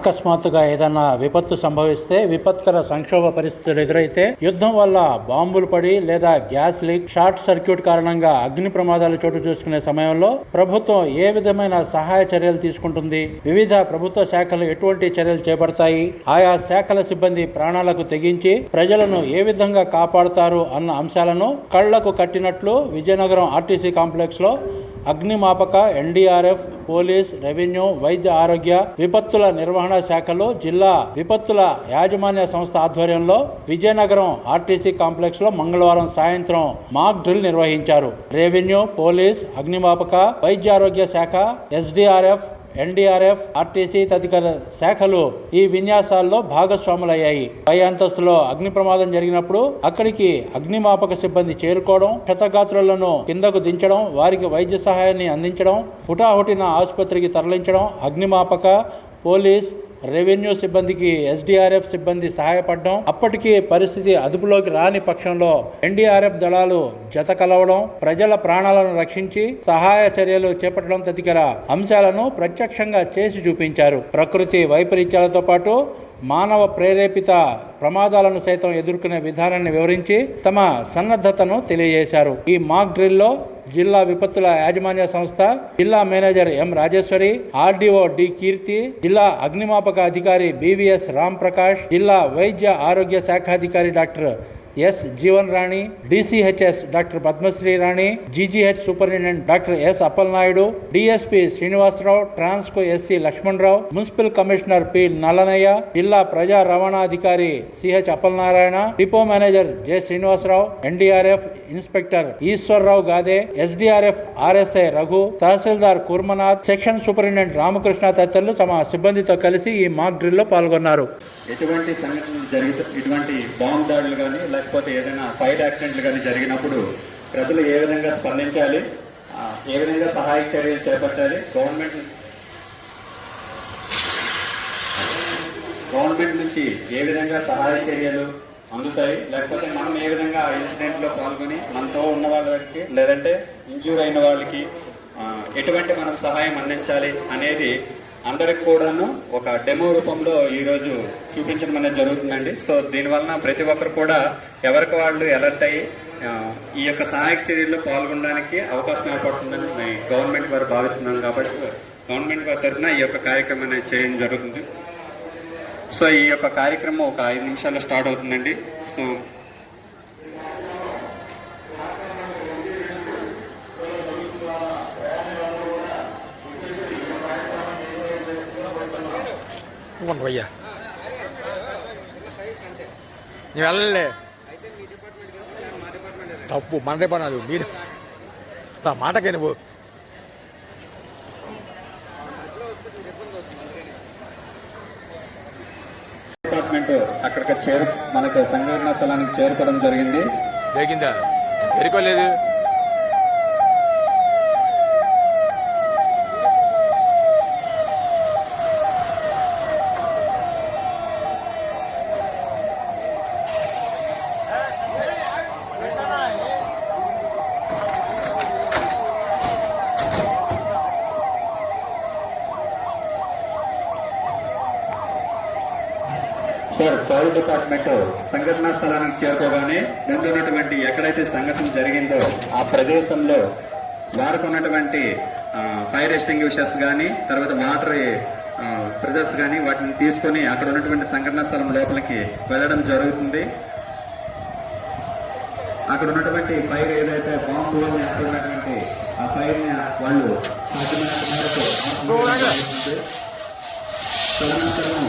అకస్మాత్తుగా ఏదైనా విపత్తు సంభవిస్తే విపత్కర సంక్షోభ పరిస్థితులు ఎదురైతే యుద్ధం వల్ల బాంబులు పడి లేదా గ్యాస్ లీక్ షార్ట్ సర్క్యూట్ కారణంగా అగ్ని ప్రమాదాలు చోటు చేసుకునే సమయంలో ప్రభుత్వం ఏ విధమైన సహాయ చర్యలు తీసుకుంటుంది? వివిధ ప్రభుత్వ శాఖలు ఎటువంటి చర్యలు చేపడతాయి? ఆయా శాఖల సిబ్బంది ప్రాణాలకు తెగించి ప్రజలను ఏ విధంగా కాపాడుతారు అన్న అంశాలను కళ్ళకు కట్టినట్లు విజయనగరం ఆర్టీసీ కాంప్లెక్స్లో అగ్నిమాపక ఎన్డీఆర్ఎఫ్ పోలీస్ రెవెన్యూ వైద్య ఆరోగ్య విపత్తుల నిర్వహణ శాఖలో జిల్లా విపత్తుల యాజమాన్య సంస్థ ఆధ్వర్యంలో విజయనగరం ఆర్టీసీ కాంప్లెక్స్లో మంగళవారం సాయంత్రం మాక్ డ్రిల్ నిర్వహించారు. రెవెన్యూ పోలీస్ అగ్నిమాపక వైద్య ఆరోగ్య శాఖ ఎస్డీఆర్ఎఫ్ ఎన్డీఆర్ఎఫ్ ఆర్టీసీ తదితర శాఖలు ఈ విన్యాసాల్లో భాగస్వాములయ్యాయి. పై అంతస్తులో అగ్ని ప్రమాదం జరిగినప్పుడు అక్కడికి అగ్నిమాపక సిబ్బంది చేరుకోవడం క్షతగాత్రులను కిందకు దించడం వారికి వైద్య సహాయాన్ని అందించడం హుటాహుటిన ఆసుపత్రికి తరలించడం అగ్నిమాపక పోలీస్ రెవెన్యూ సిబ్బందికి ఎస్డీఆర్ఎఫ్ సిబ్బంది సహాయపడడం అప్పటికీ పరిస్థితి అదుపులోకి రాని పక్షంలో ఎన్డీఆర్ఎఫ్ దళాలు జత కలవడం ప్రజల ప్రాణాలను రక్షించి సహాయ చర్యలు చేపట్టడం తదితర అంశాలను ప్రత్యక్షంగా చేసి చూపించారు. ప్రకృతి వైపరీత్యాలతో పాటు మానవ ప్రేరేపిత ప్రమాదాలను సైతం ఎదుర్కొనే విధానాన్ని వివరించి తమ సన్నద్ధతను తెలియజేశారు. ఈ మాక్ డ్రిల్లో జిల్లా విపత్తుల యాజమాన్య సంస్థ జిల్లా manager M Rajeswari RDO D Keerthi జిల్లా అగ్నిమాపక అధికారి బివిఎస్ రామ్ ప్రకాష్ జిల్లా వైద్య ఆరోగ్య శాఖాధికారి doctor S Jeevan Rani DCHS doctor Padmasri Rani GGH superintendent doctor S Appalanaidu DSP Srinivasarao Transco SC Lakshmanarao municipal commissioner P Nallanayya జిల్లా ప్రజా రవాణా అధికారి CH Appalanarayana depot manager J Srinivasarao NDRF inspector Eswarrao Gade SDRF RSI Raghu తహసీల్దార్ Kurmanath section superintendent Ramakrishna తదితరులు తమ సిబ్బందితో కలిసి ఈ మాక్ డ్రిల్లో పాల్గొన్నారు. ఎటువంటి సంఘటనలు ఇటువంటి బాంబు దాడులు కానీ లేకపోతే ఏదైనా ఫైర్ యాక్సిడెంట్లు కానీ జరిగినప్పుడు ప్రజలు ఏ విధంగా స్పందించాలి? ఏ విధంగా సహాయక చర్యలు చేపట్టాలి? గవర్నమెంట్ గవర్నమెంట్ నుంచి ఏ విధంగా సహాయ చర్యలు అందుతాయి? లేకపోతే మనం ఏ విధంగా ఆ ఇన్సిడెంట్లో పాల్గొని మనతో ఉన్న వాళ్ళకి లేదంటే ఇంజ్యూర్ అయిన వాళ్ళకి ఎటువంటి మనం సహాయం అందించాలి అనేది అందరికి కూడాను ఒక డెమో రూపంలో ఈరోజు చూపించడం అనేది జరుగుతుందండి. సో దీనివలన ప్రతి ఒక్కరు కూడా ఎవరికి వాళ్ళు అలర్ట్ అయ్యి ఈ యొక్క సహాయక చర్యల్లో పాల్గొనడానికి అవకాశం ఏర్పడుతుందని మేము గవర్నమెంట్ వారు భావిస్తున్నాం కాబట్టి గవర్నమెంట్ వారి తరఫున ఈ యొక్క కార్యక్రమం అనేది చేయడం జరుగుతుంది. సో ఈ యొక్క కార్యక్రమం ఒక ఐదు నిమిషాల్లో స్టార్ట్ అవుతుందండి. సో ఇవ్వండి భయ్యా నువ్వు వెళ్ళలే. తప్పు మన డిపార్ట్మెంట్ మీరు నా మాటకే నువ్వు. డిపార్ట్మెంట్ అక్కడికి చేరు మనకు సంఘటన స్థలానికి చేరుకోవడం జరిగింది. లేకిందా? చేరుకోలేదు. సార్ ఫైర్ డిపార్ట్మెంట్ సంఘటనా స్థలానికి చేరుకోగానే ముందు ఉన్నటువంటి ఎక్కడైతే సంఘటన జరిగిందో ఆ ప్రదేశంలో వారికి ఉన్నటువంటి ఫైర్ ఎస్టింగ్విషర్స్ కానీ తర్వాత వాటర్ ప్రెజర్స్ కానీ వాటిని తీసుకొని అక్కడ ఉన్నటువంటి సంఘటనా స్థలం లోపలికి వెళ్ళడం జరుగుతుంది. అక్కడ ఉన్నటువంటి ఫైర్ ఏదైతే బాంబు వల్ల ఏర్పడినటువంటి ఆ ఫైర్ వాళ్ళు సాధ్యమైనంత మేరకు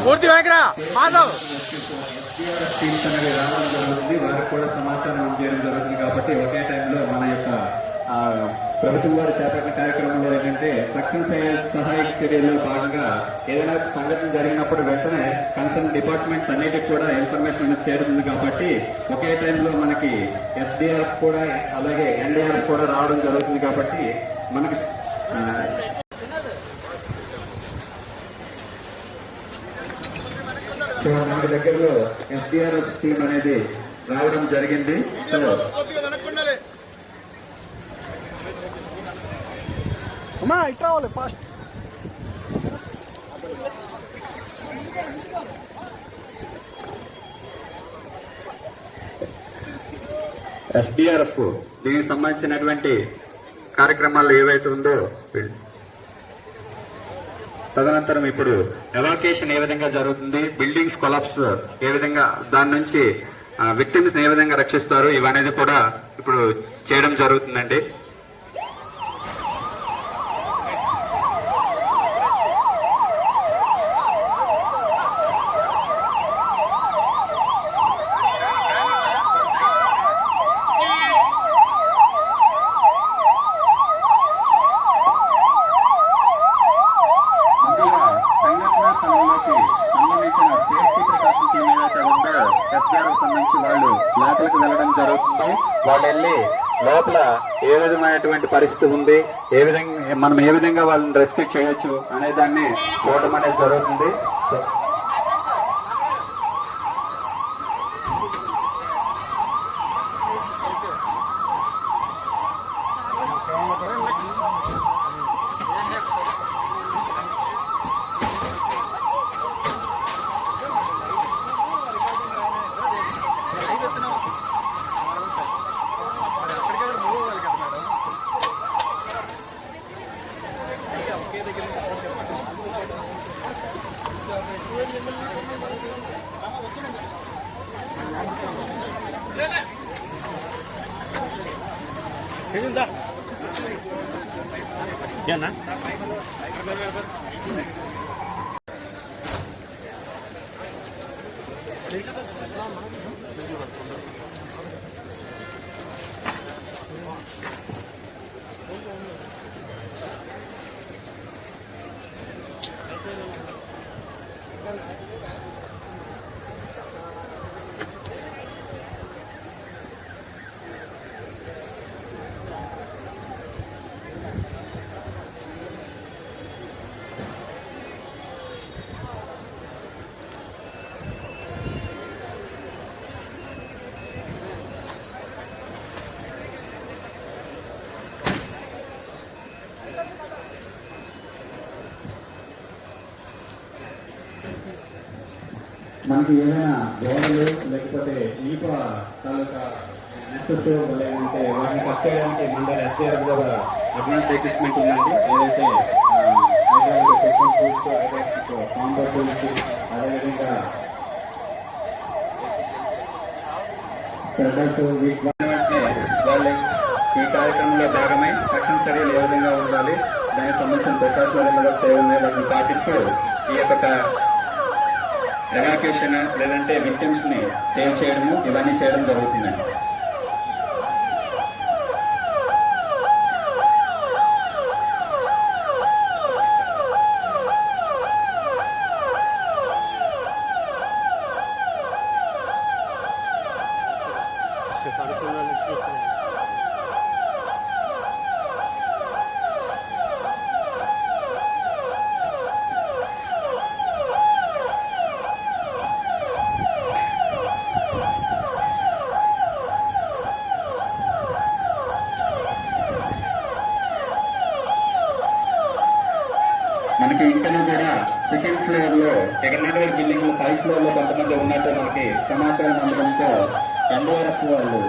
పూర్తి వెంకరా మాధవ్. టీమ్స్ అనేవి రావడం జరుగుతుంది వారికి కూడా సమాచారం చేయడం జరుగుతుంది కాబట్టి ఒకే టైంలో మన యొక్క ప్రభుత్వం వారు చేపట్టిన కార్యక్రమంలో ఏంటంటే తక్షణ సహాయక చర్యల్లో భాగంగా ఏదైనా సంఘటన జరిగినప్పుడు వెంటనే కన్సర్న్ డిపార్ట్మెంట్స్ అన్నిటికి కూడా ఇన్ఫర్మేషన్ అనేది చేరుతుంది కాబట్టి ఒకే టైంలో మనకి ఎస్డిఆర్ఎఫ్ కూడా అలాగే ఎన్డీఆర్ఎఫ్ కూడా రావడం జరుగుతుంది కాబట్టి మనకి సో మనకి దగ్గరలో ఎస్డిఆర్ఎఫ్ టీమ్ అనేది రావడం జరిగింది. సో అమ్మా ఇట్లా రావాలి ఫాస్ట్ ఎస్డిఆర్ఎఫ్ దీనికి సంబంధించినటువంటి కార్యక్రమాలు ఏవైతే ఉందో వీళ్ళు- తదనంతరం ఇప్పుడు ఎవాకేషన్ ఏ విధంగా జరుగుతుంది? బిల్డింగ్స్ కొలాప్స్ ఏ విధంగా? దాని నుంచి విక్టిమ్స్ ఏ విధంగా రక్షిస్తారు? ఇవనేది కూడా ఇప్పుడు చేయడం జరుగుతుందండి ముందుగా సంఘటన స్థలంలోకి సంబంధించిన సేఫ్టీ ప్రికాషన్ టీమ్ ఏదైతే ఉందో ఎస్డిఆర్ఎఫ్ సంబంధించి వాళ్ళు లోపలికి వెళ్ళడం జరుగుతుంది వాళ్ళు వెళ్ళి లోపల ఏ విధమైనటువంటి పరిస్థితి ఉంది? ఏ విధంగా మనం ఏ విధంగా వాళ్ళని రెస్క్యూ చేయొచ్చు అనే దాన్ని చూడడం అనేది జరుగుతుంది. సో ना మనకి ఏదైనా గోడలు లేకపోతే ఈప తాలూకా నెక్సెస్ లేదంటే వాటిని కట్ చేయడానికి మన దగ్గర ఎస్ఆర్ కూడా అడ్వాన్స్ ఎక్విప్మెంట్ ఉందండి. ఏదైతే కాంబర్ టూల్స్ అదేవిధంగా ఈ కార్యక్రమంలో భాగమై రక్షణ చర్యలు ఏ విధంగా ఉండాలి దానికి సంబంధించిన దరఖాస్తులు సేవ ఉన్నాయి వాటిని పాటిస్తూ ఈ యొక్క ఎవాక్యుయేషన్ లేదంటే విక్టిమ్స్ని సేవ్ చేయడము ఇవన్నీ చేయడం జరుగుతుందండి. మనకి ఇంకనూ కూడా సెకండ్ ఫ్లోర్లో నెట్వర్క్ బిల్డింగ్లో పై ఫ్లోర్లో కొంతమంది ఉన్నట్టు మనకి సమాచారం అందడంతో ఎన్డీఆర్ఎఫ్ వాళ్ళు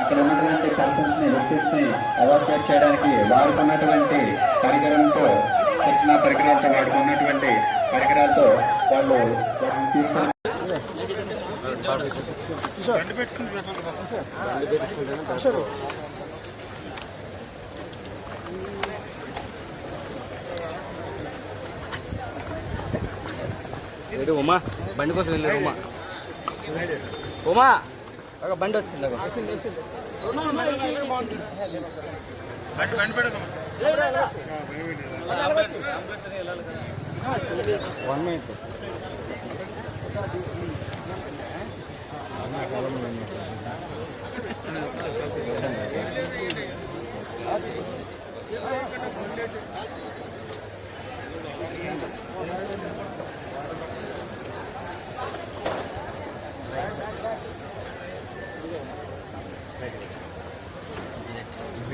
అక్కడ ఉన్నటువంటి పర్సన్స్ని వ్యక్తిస్ని ఎవాక్యుయేట్ చేయడానికి వారికి ఉన్నటువంటి పరికరంతో శిక్షణ పరికరాలతో వారికి ఉన్నటువంటి పరికరాలతో వాళ్ళు వాటిని తీసుకొని ఏడు ఉమా బండి కోసం వెళ్ళాడు ఉమా. ఉమా ఒక బండి వచ్చింది ఒక వన్ మినిట్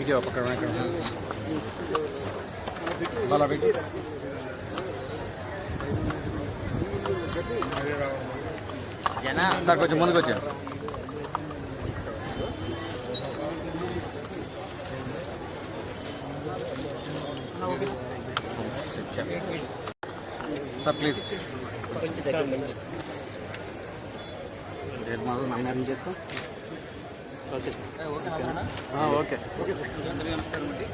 వీడియో పక్కన బాగా పెట్టి. సార్ కొంచెం ముందుకు వచ్చాను సార్ ప్లీజ్ నన్ను చేసుకో. Okay okay okay. సార్. అందరికీ నమస్కారం అండి.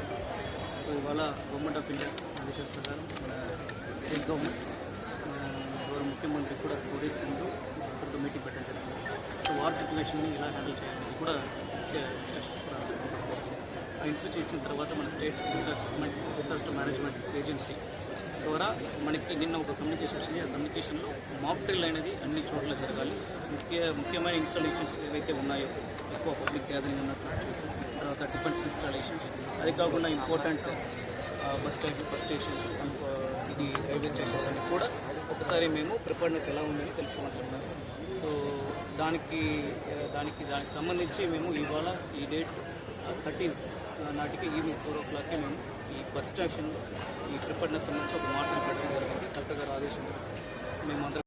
సో ఇవాళ గవర్నమెంట్ ఆఫ్ ఇండియా ఆదేశాల ప్రకారం మన స్టేట్ గవర్నమెంట్ గౌరవ ముఖ్యమంత్రి కూడా టూ డేస్ ముందు అసలు మీటింగ్ పెట్టడం జరిగింది. సో వార్ సిచ్యువేషన్ని ఎలా హ్యాండిల్ చేయాలని కూడా ఇన్స్ట్రక్షన్స్ కూడా ఆ ఇన్స్ట్రక్షన్ ఇచ్చిన తర్వాత మన స్టేట్ డిసాస్టర్మెంట్ డిసాస్టర్ మేనేజ్మెంట్ ఏజెన్సీ ద్వారా మనకి నిన్న ఒక కమ్యూనికేషన్ వచ్చింది. ఆ కమ్యూనికేషన్లో మాక్ డ్రిల్ అనేది అన్ని చోట్ల జరగాలి. ముఖ్య ముఖ్యమైన ఇన్స్టాలేషన్స్ ఏవైతే ఉన్నాయో ఎక్కువ పబ్లిక్ గ్యాదరింగ్ ఉన్నట్టు తర్వాత డిఫెన్స్ ఇన్స్టాలేషన్స్ అది కాకుండా important bus station bus stations ఇది రైల్వే స్టేషన్స్ అన్ని కూడా ఒకసారి మేము ప్రిపేర్నెస్ ఎలా ఉందని తెలుసుకోమంటున్నాం సో దానికి దానికి దానికి సంబంధించి మేము ఇవాళ ఈ డేట్ థర్టీన్ నాటికి ఈవినింగ్ ఫోర్ ఓ క్లాక్కి మేము ఈ బస్ స్టేషన్లో ఈ ప్రిపేర్నెస్ సంబంధించి ఒక మాటలు పెట్టడం జరిగింది. కలెక్టర్ గారు ఆదేశం మేమందరం